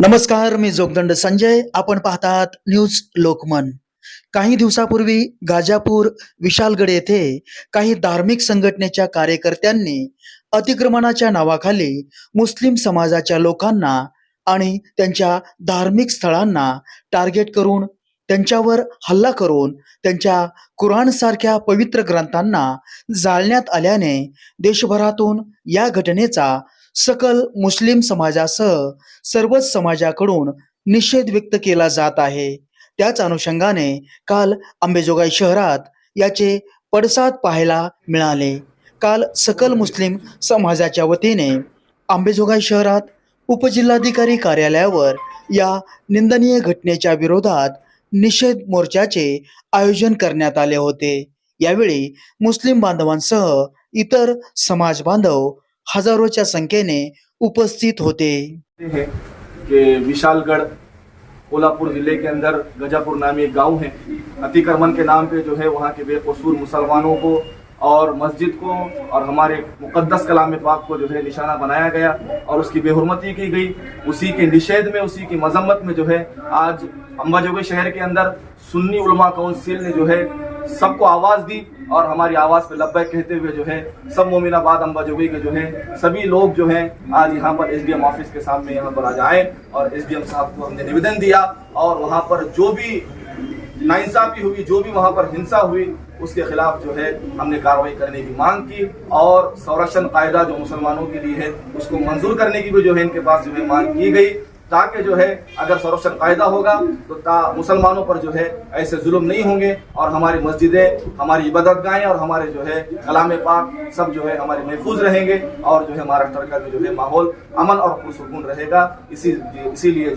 नमस्कार मी जोगदंड संजय. आपण पाहतात न्यूज लोकमन. काही दिवसापूर्वी गाजापूर विशालगड येथे काही धार्मिक संघटनेच्या कार्यकर्त्यांनी अतिक्रमणाच्या नावाखाली मुस्लिम समाजाच्या लोकांना आणि त्यांच्या धार्मिक स्थळांना टार्गेट करून त्यांच्यावर हल्ला करून त्यांच्या कुराण सारख्या पवित्र ग्रंथांना जाळण्यात आल्याने देशभरातून या घटनेचा सकल मुस्लिम समाजासह सर्वच समाजाकडून निषेध व्यक्त केला जात आहे. त्याच अनुषंगाने काल अंबेजोगाई शहरात याचे पडसाद पाहायला मिळाले. काल सकल मुस्लिम समाजाच्या वतीने अंबेजोगाई शहरात उपजिल्हाधिकारी कार्यालयावर या निंदनीय घटनेच्या विरोधात निषेध मोर्चाचे आयोजन करण्यात आले होते. यावेळी मुस्लिम बांधवांसह इतर समाज बांधव हजारोच्या संख्येने उपस्थित होते. हैं कि विशालगढ़, कोल्हापुर ज़िले के अंदर गजापुर नामी एक गाँव है, अतिक्रमण के नाम पे जो है वहाँ के बेकसूर मुसलमानों को और मस्जिद को और हमारे मुकद्दस कलाम पाक को जो है निशाना बनाया गया और उसकी बेहरमती की गई। उसी के निषेध में, उसी की मजम्मत में जो है आज अम्बाजोगी शहर के अंदर सुन्नी उलमा काउंसिल ने जो है सबको आवाज़ दी और हमारी आवाज़ पे लब्बैक कहते हुए जो है, सब मोमिनाबाद अम्बाजोगी के जो है, सभी लोग जो हैं, आज यहाँ पर एसडीएम ऑफ़िस के सामने यहाँ पर आज आए और एसडीएम साहब को हमने निवेदन दिया और वहाँ पर जो भी नाइंसाफी हुई, जो भी वहाँ पर हिंसा हुई, उसके खिलाफ जो है, हमने कार्रवाई करने की मांग की और संरक्षण कायदा जो मुसलमानों के लिए है, उसको मंजूर करने की भी जो है, इनके पास जो है मांग की गई। ताकि जो है, अगर संरक्षण कायदा होगा तो मुसलमानों पर जो है, ऐसे जुल्म नहीं होंगे और हमारी मस्जिदें, हमारी इबादत गाहें और हमारे जो है, कलाम पाक सब जो है, हमारे महफूज रहेंगे और जो है महाराष्ट्र का जो है, माहौल अमन और पुरसकून रहेगा। इसी, इसीलिए